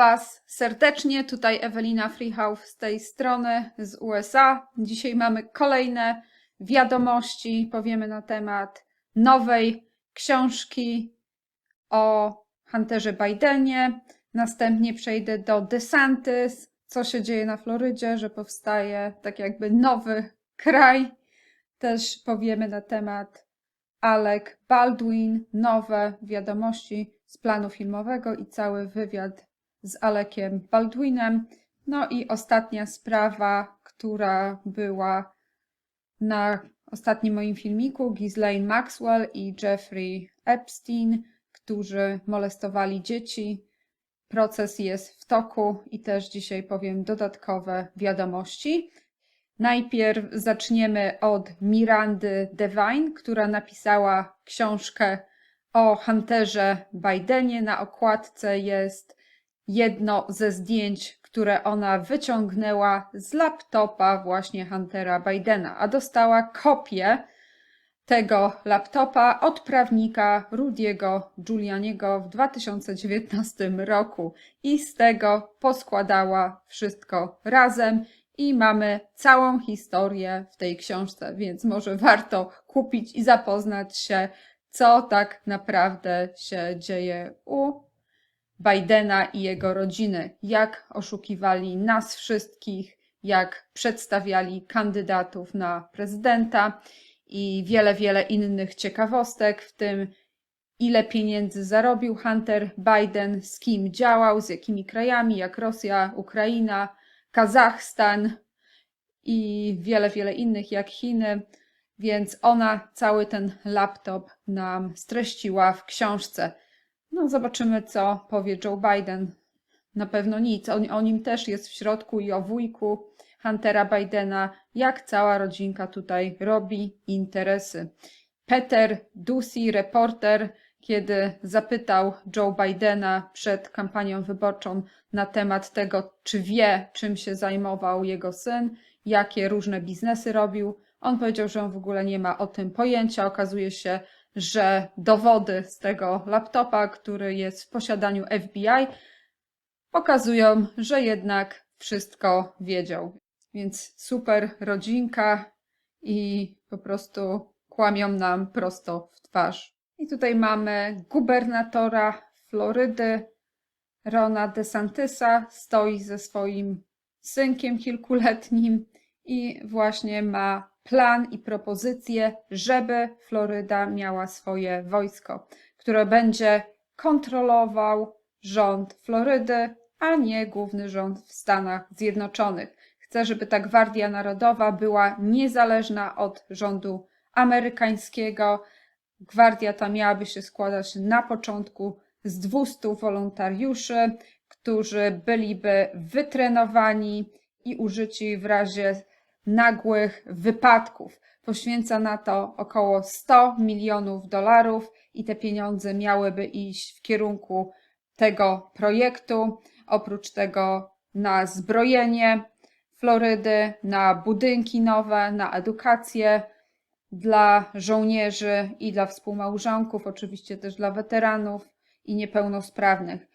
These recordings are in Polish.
Was serdecznie. Tutaj Ewelina Freehouse z tej strony z USA. Dzisiaj mamy kolejne wiadomości. Powiemy na temat nowej książki o Hunterze Bidenie. Następnie przejdę do DeSantis. Co się dzieje na Florydzie, że powstaje tak jakby nowy kraj. Też powiemy na temat Alec Baldwin, nowe wiadomości z planu filmowego i cały wywiad z Alekiem Baldwinem. No i ostatnia sprawa, która była na ostatnim moim filmiku, Ghislaine Maxwell i Jeffrey Epstein, którzy molestowali dzieci. Proces jest w toku i też dzisiaj powiem dodatkowe wiadomości. Najpierw zaczniemy od Mirandy Devine, która napisała książkę o Hunterze Bidenie. Na okładce jest jedno ze zdjęć, które ona wyciągnęła z laptopa właśnie Huntera Bidena, a dostała kopię tego laptopa od prawnika Rudiego Giulianiego w 2019 roku. I z tego poskładała wszystko razem i mamy całą historię w tej książce, więc może warto kupić i zapoznać się, co tak naprawdę się dzieje u Bidena i jego rodziny, jak oszukiwali nas wszystkich, jak przedstawiali kandydatów na prezydenta i wiele, wiele innych ciekawostek, w tym ile pieniędzy zarobił Hunter Biden, z kim działał, z jakimi krajami, jak Rosja, Ukraina, Kazachstan i wiele, wiele innych, jak Chiny. Więc ona cały ten laptop nam streściła w książce. No, zobaczymy, co powie Joe Biden. Na pewno nic. O, o nim też jest w środku i o wujku Huntera Bidena, jak cała rodzinka tutaj robi interesy. Peter Ducey, reporter, kiedy zapytał Joe Bidena przed kampanią wyborczą na temat tego, czy wie, czym się zajmował jego syn, jakie różne biznesy robił, on powiedział, że on w ogóle nie ma o tym pojęcia. Okazuje się, że dowody z tego laptopa, który jest w posiadaniu FBI, pokazują, że jednak wszystko wiedział. Więc super rodzinka i po prostu kłamią nam prosto w twarz. I tutaj mamy gubernatora Florydy, Rona DeSantisa, stoi ze swoim synkiem kilkuletnim i właśnie ma plan i propozycję, żeby Floryda miała swoje wojsko, które będzie kontrolował rząd Florydy, a nie główny rząd w Stanach Zjednoczonych. Chce, żeby ta Gwardia Narodowa była niezależna od rządu amerykańskiego. Gwardia ta miałaby się składać na początku z 200 wolontariuszy, którzy byliby wytrenowani i użyci w razie nagłych wypadków. Poświęca na to około 100 milionów dolarów i te pieniądze miałyby iść w kierunku tego projektu. Oprócz tego na zbrojenie Florydy, na budynki nowe, na edukację dla żołnierzy i dla współmałżonków, oczywiście też dla weteranów i niepełnosprawnych.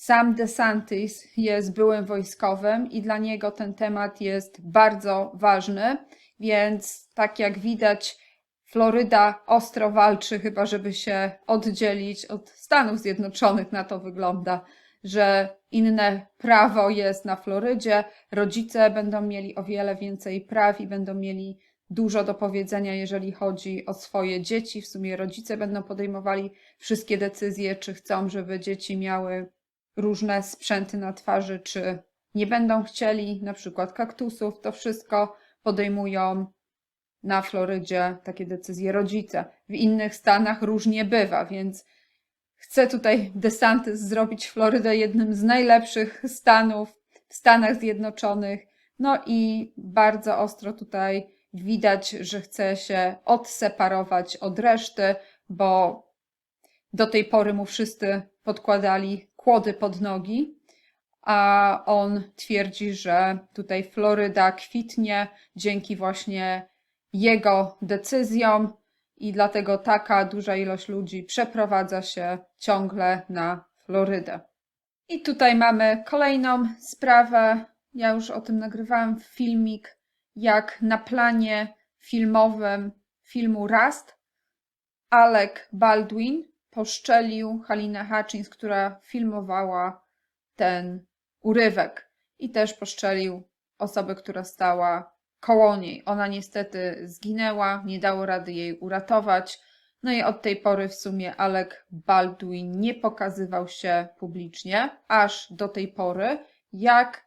Sam DeSantis jest byłym wojskowym i dla niego ten temat jest bardzo ważny, więc tak jak widać, Floryda ostro walczy, chyba żeby się oddzielić od Stanów Zjednoczonych. Na to wygląda, że inne prawo jest na Florydzie. Rodzice będą mieli o wiele więcej praw i będą mieli dużo do powiedzenia, jeżeli chodzi o swoje dzieci. W sumie rodzice będą podejmowali wszystkie decyzje, czy chcą, żeby dzieci miały różne sprzęty na twarzy, czy nie będą chcieli, na przykład kaktusów, to wszystko podejmują na Florydzie takie decyzje rodzice. W innych stanach różnie bywa, więc chcę tutaj DeSantis zrobić Florydę jednym z najlepszych stanów w Stanach Zjednoczonych. No i bardzo ostro tutaj widać, że chce się odseparować od reszty, bo do tej pory mu wszyscy podkładali kłody pod nogi, a on twierdzi, że tutaj Floryda kwitnie dzięki właśnie jego decyzjom i dlatego taka duża ilość ludzi przeprowadza się ciągle na Florydę. I tutaj mamy kolejną sprawę. Ja już o tym nagrywałam filmik, jak na planie filmowym filmu Rust Alec Baldwin poszczelił Halinę Hutchins, która filmowała ten urywek i też poszczelił osobę, która stała koło niej. Ona niestety zginęła, nie dało rady jej uratować. No i od tej pory w sumie Alec Baldwin nie pokazywał się publicznie, aż do tej pory, jak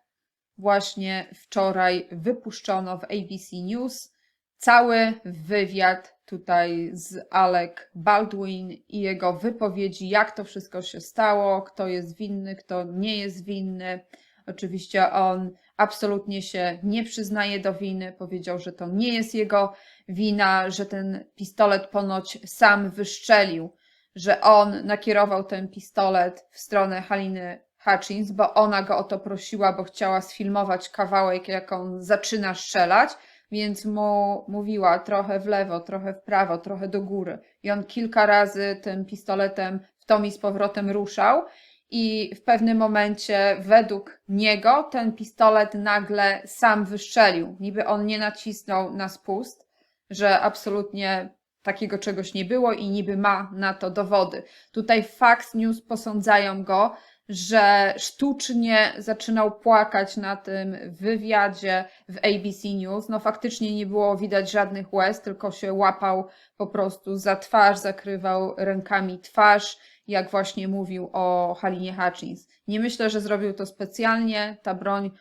właśnie wczoraj wypuszczono w ABC News cały wywiad tutaj z Alec Baldwin i jego wypowiedzi, jak to wszystko się stało, kto jest winny, kto nie jest winny. Oczywiście on absolutnie się nie przyznaje do winy, powiedział, że to nie jest jego wina, że ten pistolet ponoć sam wyszczelił, że on nakierował ten pistolet w stronę Haliny Hutchins, bo ona go o to prosiła, bo chciała sfilmować kawałek, jak on zaczyna strzelać, więc mu mówiła trochę w lewo, trochę w prawo, trochę do góry. I on kilka razy tym pistoletem w tom i z powrotem ruszał. I w pewnym momencie, według niego, ten pistolet nagle sam wystrzelił. Niby on nie nacisnął na spust, że absolutnie takiego czegoś nie było i niby ma na to dowody. Tutaj Fox News posądzają go, że sztucznie zaczynał płakać na tym wywiadzie w ABC News. No faktycznie nie było widać żadnych łez, tylko się łapał po prostu za twarz, zakrywał rękami twarz, jak właśnie mówił o Halinie Hutchins. Nie myślę, że zrobił to specjalnie. Ta broń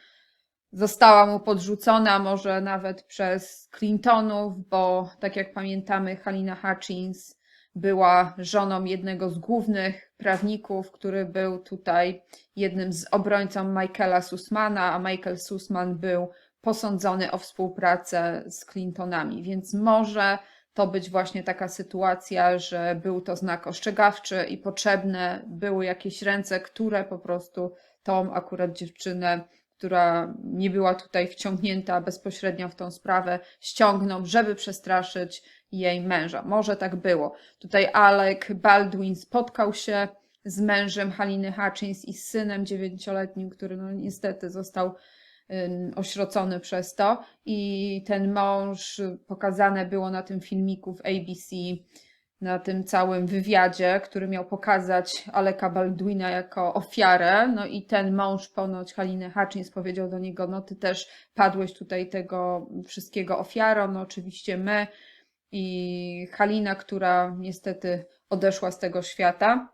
została mu podrzucona, może nawet przez Clintonów, bo tak jak pamiętamy, Halina Hutchins była żoną jednego z głównych prawników, który był tutaj jednym z obrońcą Michaela Sussmana, a Michael Sussman był posądzony o współpracę z Clintonami, więc może to być właśnie taka sytuacja, że był to znak ostrzegawczy i potrzebne były jakieś ręce, które po prostu tą akurat dziewczynę, która nie była tutaj wciągnięta bezpośrednio w tą sprawę, ściągną, żeby przestraszyć jej męża. Może tak było. Tutaj Alec Baldwin spotkał się z mężem Haliny Hutchins i z synem dziewięcioletnim, który no niestety został ośrocony przez to. I ten mąż pokazane było na tym filmiku w ABC, na tym całym wywiadzie, który miał pokazać Aleka Baldwina jako ofiarę. No i ten mąż ponoć Haliny Hutchins powiedział do niego, no ty też padłeś tutaj tego wszystkiego ofiarą, no oczywiście my i Halina, która niestety odeszła z tego świata.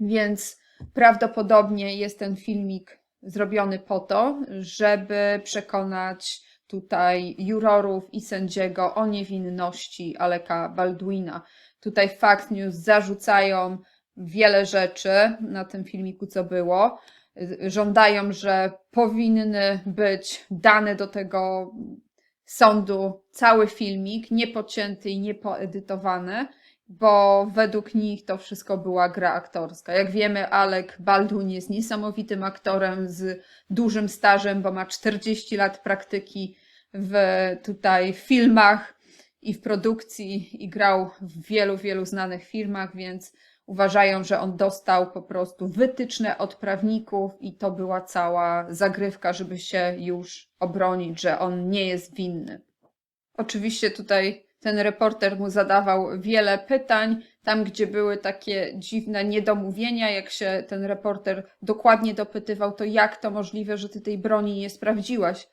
Więc prawdopodobnie jest ten filmik zrobiony po to, żeby przekonać tutaj jurorów i sędziego o niewinności Aleka Baldwina. Tutaj Fact News zarzucają wiele rzeczy na tym filmiku, co było. Żądają, że powinny być dane do tego sądu cały filmik, niepocięty i niepoedytowany, bo według nich to wszystko była gra aktorska. Jak wiemy, Alec Baldwin jest niesamowitym aktorem z dużym stażem, bo ma 40 lat praktyki w tutaj filmach i w produkcji i grał w wielu, wielu znanych filmach, więc uważają, że on dostał po prostu wytyczne od prawników i to była cała zagrywka, żeby się już obronić, że on nie jest winny. Oczywiście tutaj ten reporter mu zadawał wiele pytań, tam gdzie były takie dziwne niedomówienia, jak się ten reporter dokładnie dopytywał, to jak to możliwe, że ty tej broni nie sprawdziłaś?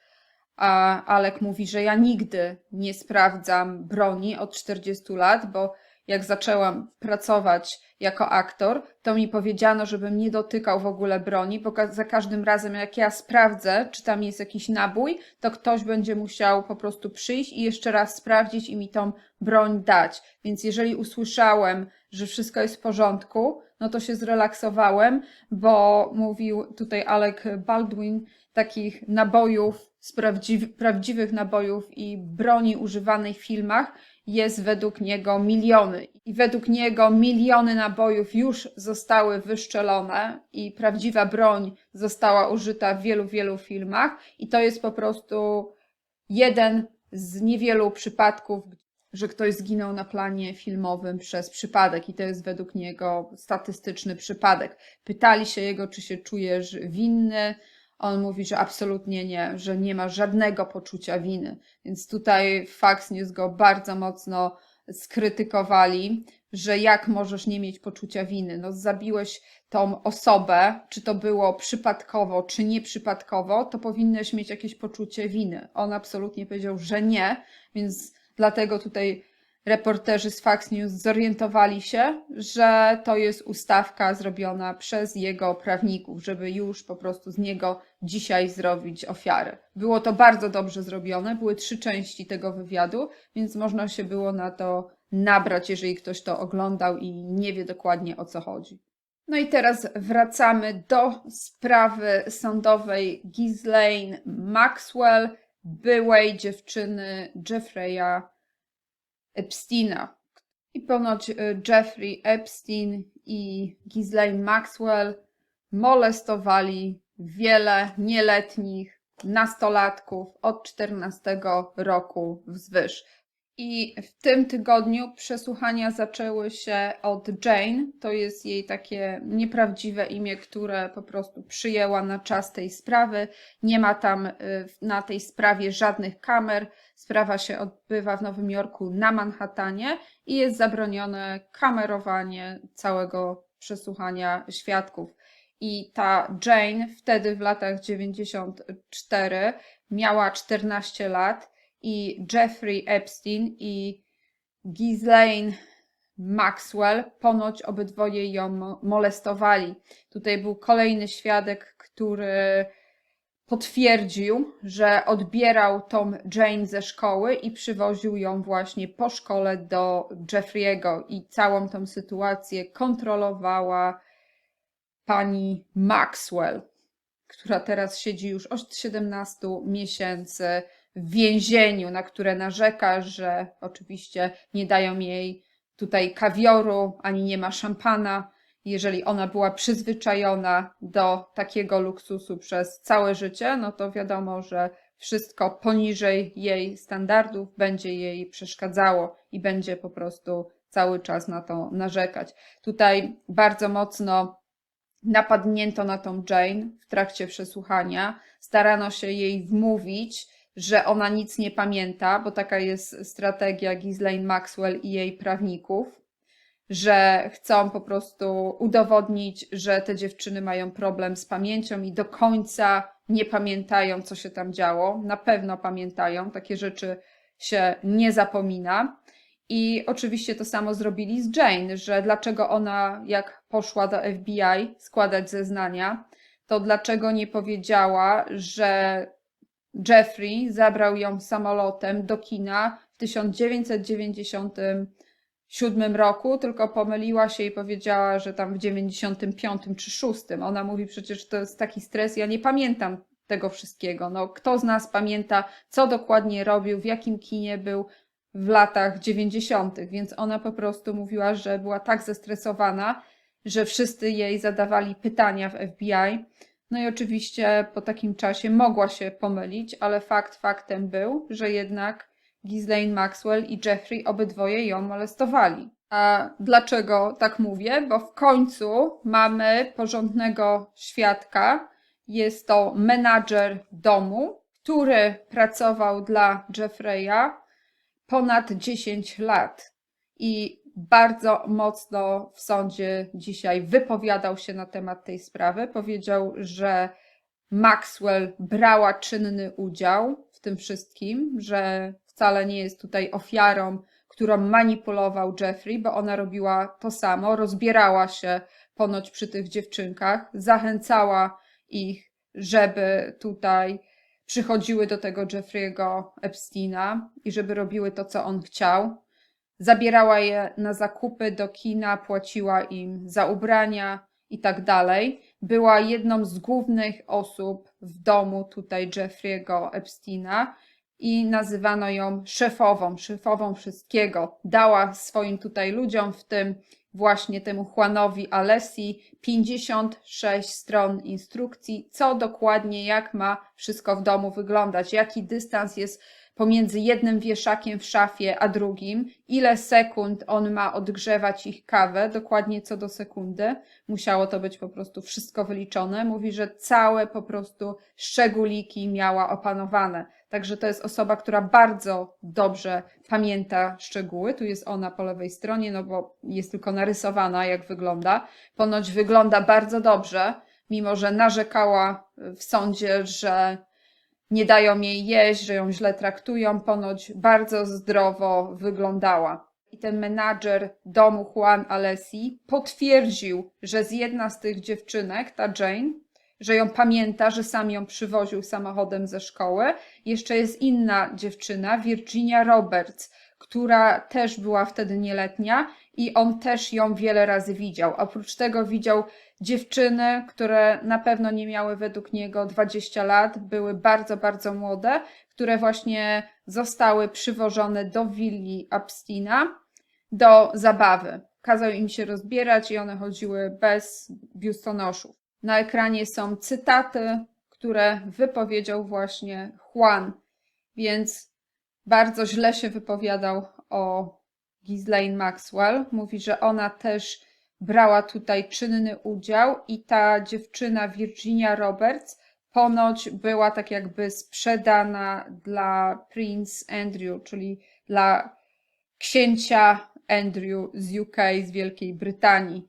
A Alek mówi, że ja nigdy nie sprawdzam broni od 40 lat, bo jak zaczęłam pracować jako aktor, to mi powiedziano, żebym nie dotykał w ogóle broni, bo za każdym razem, jak ja sprawdzę, czy tam jest jakiś nabój, to ktoś będzie musiał po prostu przyjść i jeszcze raz sprawdzić i mi tą broń dać. Więc jeżeli usłyszałem, że wszystko jest w porządku, no to się zrelaksowałem, bo mówił tutaj Alec Baldwin, takich nabojów, z prawdziw prawdziwych nabojów i broni używanej w filmach jest według niego miliony. I według niego miliony nabojów już zostały wyszczelone i prawdziwa broń została użyta w wielu, wielu filmach. I to jest po prostu jeden z niewielu przypadków, że ktoś zginął na planie filmowym przez przypadek i to jest według niego statystyczny przypadek. Pytali się jego, czy się czujesz winny. On mówi, że absolutnie nie, że nie ma żadnego poczucia winy. Więc tutaj Fox News go bardzo mocno skrytykowali, że jak możesz nie mieć poczucia winy? No, zabiłeś tą osobę, czy to było przypadkowo, czy nieprzypadkowo, to powinnaś mieć jakieś poczucie winy. On absolutnie powiedział, że nie, więc dlatego tutaj reporterzy z Fox News zorientowali się, że to jest ustawka zrobiona przez jego prawników, żeby już po prostu z niego dzisiaj zrobić ofiarę. Było to bardzo dobrze zrobione, były trzy części tego wywiadu, więc można się było na to nabrać, jeżeli ktoś to oglądał i nie wie dokładnie o co chodzi. No i teraz wracamy do sprawy sądowej Ghislaine Maxwell, byłej dziewczyny Jeffreya Epsteina. I ponoć y, Jeffrey Epstein i Ghislaine Maxwell molestowali wiele nieletnich nastolatków od 14 roku wzwyż. I w tym tygodniu przesłuchania zaczęły się od Jane. To jest jej takie nieprawdziwe imię, które po prostu przyjęła na czas tej sprawy. Nie ma tam y, na tej sprawie żadnych kamer. Sprawa się odbywa w Nowym Jorku na Manhattanie i jest zabronione kamerowanie całego przesłuchania świadków. I ta Jane wtedy w latach 94 miała 14 lat i Jeffrey Epstein i Ghislaine Maxwell ponoć obydwoje ją molestowali. Tutaj był kolejny świadek, który potwierdził, że odbierał tą Jane ze szkoły i przywoził ją właśnie po szkole do Jeffrey'ego i całą tą sytuację kontrolowała pani Maxwell, która teraz siedzi już od 17 miesięcy w więzieniu, na które narzeka, że oczywiście nie dają jej tutaj kawioru, ani nie ma szampana. Jeżeli ona była przyzwyczajona do takiego luksusu przez całe życie, no to wiadomo, że wszystko poniżej jej standardów będzie jej przeszkadzało i będzie po prostu cały czas na to narzekać. Tutaj bardzo mocno napadnięto na tą Jane w trakcie przesłuchania. Starano się jej wmówić, że ona nic nie pamięta, bo taka jest strategia Ghislaine Maxwell i jej prawników, że chcą po prostu udowodnić, że te dziewczyny mają problem z pamięcią i do końca nie pamiętają, co się tam działo. Na pewno pamiętają, takie rzeczy się nie zapomina. I oczywiście to samo zrobili z Jane, że dlaczego ona, jak poszła do FBI składać zeznania, to dlaczego nie powiedziała, że Jeffrey zabrał ją samolotem do kina w 1997 roku, tylko pomyliła się i powiedziała, że tam w 95 czy 6. Ona mówi przecież, to jest taki stres, ja nie pamiętam tego wszystkiego. No, kto z nas pamięta, co dokładnie robił, w jakim kinie był w latach 90., więc ona po prostu mówiła, że była tak zestresowana, że wszyscy jej zadawali pytania w FBI, no i oczywiście po takim czasie mogła się pomylić, ale fakt faktem był, że jednak Ghislaine Maxwell i Jeffrey obydwoje ją molestowali. A dlaczego tak mówię? Bo w końcu mamy porządnego świadka. Jest to menadżer domu, który pracował dla Jeffreya ponad 10 lat. I bardzo mocno w sądzie dzisiaj wypowiadał się na temat tej sprawy. Powiedział, że Maxwell brała czynny udział w tym wszystkim, że wcale nie jest tutaj ofiarą, którą manipulował Jeffrey, bo ona robiła to samo, rozbierała się ponoć przy tych dziewczynkach, zachęcała ich, żeby tutaj przychodziły do tego Jeffrey'ego Epsteina i żeby robiły to, co on chciał. Zabierała je na zakupy do kina, płaciła im za ubrania i tak dalej. Była jedną z głównych osób w domu tutaj Jeffrey'ego Epsteina i nazywano ją szefową, szefową wszystkiego. Dała swoim tutaj ludziom, w tym właśnie temu Juanowi Alessi, 56 stron instrukcji, co dokładnie, jak ma wszystko w domu wyglądać, jaki dystans jest pomiędzy jednym wieszakiem w szafie a drugim, ile sekund on ma odgrzewać ich kawę, dokładnie co do sekundy. Musiało to być po prostu wszystko wyliczone. Mówi, że całe po prostu szczególiki miała opanowane. Także to jest osoba, która bardzo dobrze pamięta szczegóły. Tu jest ona po lewej stronie, no bo jest tylko narysowana, jak wygląda. Ponoć wygląda bardzo dobrze, mimo że narzekała w sądzie, że nie dają jej jeść, że ją źle traktują. Ponoć bardzo zdrowo wyglądała. I ten menadżer domu Juan Alessi potwierdził, że z jedna z tych dziewczynek, ta Jane, że ją pamięta, że sam ją przywoził samochodem ze szkoły. Jeszcze jest inna dziewczyna, Virginia Roberts, która też była wtedy nieletnia i on też ją wiele razy widział. Oprócz tego widział dziewczyny, które na pewno nie miały według niego 20 lat, były bardzo, bardzo młode, które właśnie zostały przywożone do willi Abstina do zabawy. Kazał im się rozbierać i one chodziły bez biustonoszów. Na ekranie są cytaty, które wypowiedział właśnie Juan, więc bardzo źle się wypowiadał o Ghislaine Maxwell. Mówi, że ona też brała tutaj czynny udział i ta dziewczyna Virginia Roberts ponoć była tak jakby sprzedana dla Prince Andrew, czyli dla księcia Andrew z UK, z Wielkiej Brytanii.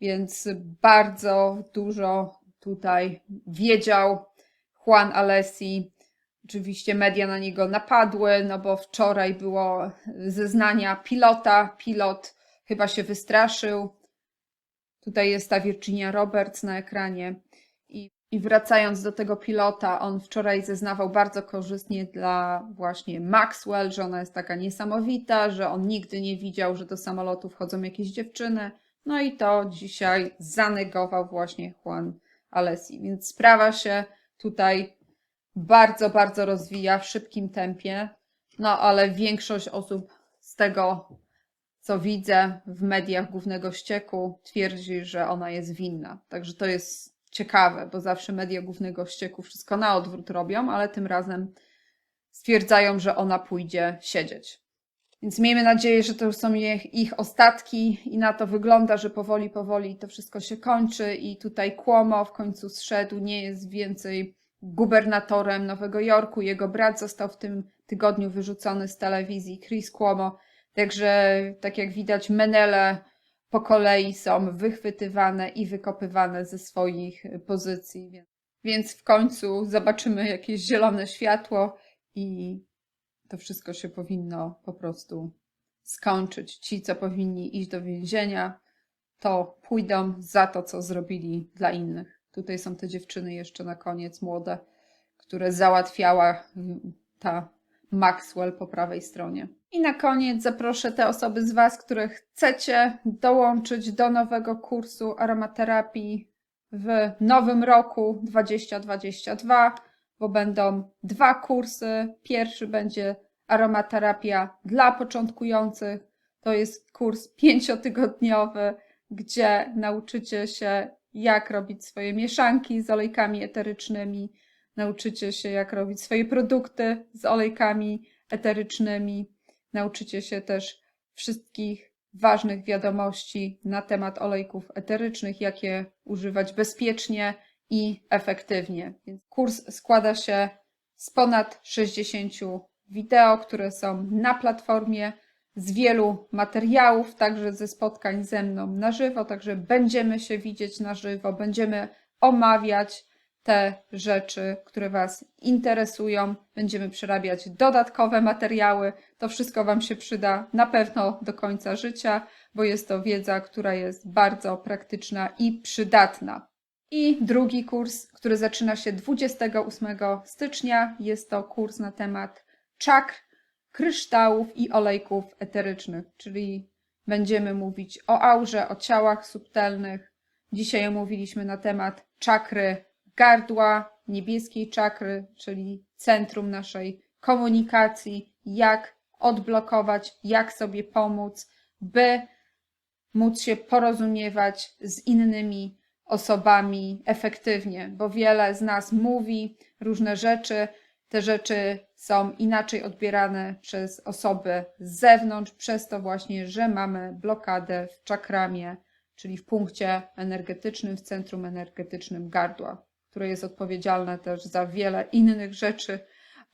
Więc bardzo dużo tutaj wiedział Juan Alessi. Oczywiście media na niego napadły, no bo wczoraj było zeznania pilota. Pilot chyba się wystraszył. Tutaj jest ta Virginia Roberts na ekranie. I, I wracając do tego pilota, on wczoraj zeznawał bardzo korzystnie dla właśnie Maxwell, że ona jest taka niesamowita, że on nigdy nie widział, że do samolotu wchodzą jakieś dziewczyny. No i to dzisiaj zanegował właśnie Juan Alessi. Więc sprawa się tutaj bardzo, bardzo rozwija w szybkim tempie. No ale większość osób z tego, co widzę w mediach głównego ścieku, twierdzi, że ona jest winna. Także to jest ciekawe, bo zawsze media głównego ścieku wszystko na odwrót robią, ale tym razem stwierdzają, że ona pójdzie siedzieć. Więc miejmy nadzieję, że to już są ich, ich ostatki i na to wygląda, że powoli, powoli to wszystko się kończy i tutaj Cuomo w końcu zszedł, nie jest więcej gubernatorem Nowego Jorku. Jego brat został w tym tygodniu wyrzucony z telewizji, Chris Cuomo. Także, tak jak widać, menele po kolei są wychwytywane i wykopywane ze swoich pozycji. Więc w końcu zobaczymy jakieś zielone światło i to wszystko się powinno po prostu skończyć. Ci, co powinni iść do więzienia, to pójdą za to, co zrobili dla innych. Tutaj są te dziewczyny jeszcze na koniec, młode, które załatwiała ta Maxwell po prawej stronie. I na koniec zaproszę te osoby z Was, które chcecie dołączyć do nowego kursu aromaterapii w nowym roku 2022 bo będą dwa kursy. Pierwszy będzie aromaterapia dla początkujących. To jest kurs pięciotygodniowy, gdzie nauczycie się, jak robić swoje mieszanki z olejkami eterycznymi, nauczycie się, jak robić swoje produkty z olejkami eterycznymi, nauczycie się też wszystkich ważnych wiadomości na temat olejków eterycznych, jak je używać bezpiecznie i efektywnie. Więc kurs składa się z ponad 60 wideo, które są na platformie, z wielu materiałów, także ze spotkań ze mną na żywo, także będziemy się widzieć na żywo, będziemy omawiać te rzeczy, które Was interesują. Będziemy przerabiać dodatkowe materiały. To wszystko Wam się przyda na pewno do końca życia, bo jest to wiedza, która jest bardzo praktyczna i przydatna. I drugi kurs, który zaczyna się 28 stycznia, jest to kurs na temat czakr, kryształów i olejków eterycznych, czyli będziemy mówić o aurze, o ciałach subtelnych. Dzisiaj mówiliśmy na temat czakry gardła, niebieskiej czakry, czyli centrum naszej komunikacji, jak odblokować, jak sobie pomóc, by móc się porozumiewać z innymi osobami efektywnie, bo wiele z nas mówi różne rzeczy, te rzeczy są inaczej odbierane przez osoby z zewnątrz, przez to właśnie, że mamy blokadę w czakramie, czyli w punkcie energetycznym, w centrum energetycznym gardła, które jest odpowiedzialne też za wiele innych rzeczy,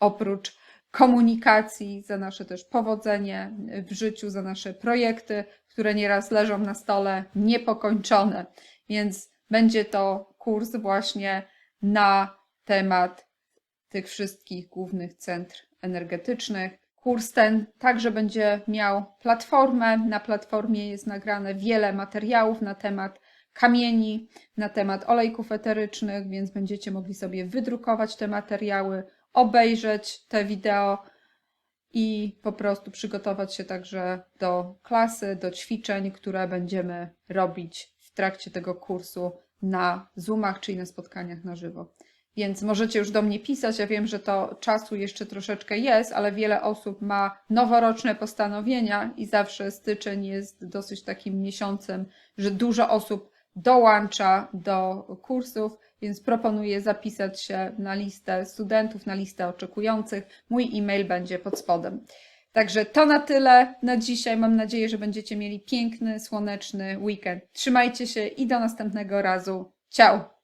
oprócz komunikacji, za nasze też powodzenie w życiu, za nasze projekty, które nieraz leżą na stole niepokończone. Więc będzie to kurs właśnie na temat tych wszystkich głównych centr energetycznych. Kurs ten także będzie miał platformę. Na platformie jest nagrane wiele materiałów na temat kamieni, na temat olejków eterycznych, więc będziecie mogli sobie wydrukować te materiały, obejrzeć te wideo i po prostu przygotować się także do klasy, do ćwiczeń, które będziemy robić w trakcie tego kursu na Zoomach, czyli na spotkaniach na żywo. Więc możecie już do mnie pisać. Ja wiem, że to czasu jeszcze troszeczkę jest, ale wiele osób ma noworoczne postanowienia i zawsze styczeń jest dosyć takim miesiącem, że dużo osób dołącza do kursów, więc proponuję zapisać się na listę studentów, na listę oczekujących. Mój e-mail będzie pod spodem. Także to na tyle na dzisiaj. Mam nadzieję, że będziecie mieli piękny, słoneczny weekend. Trzymajcie się i do następnego razu. Ciao!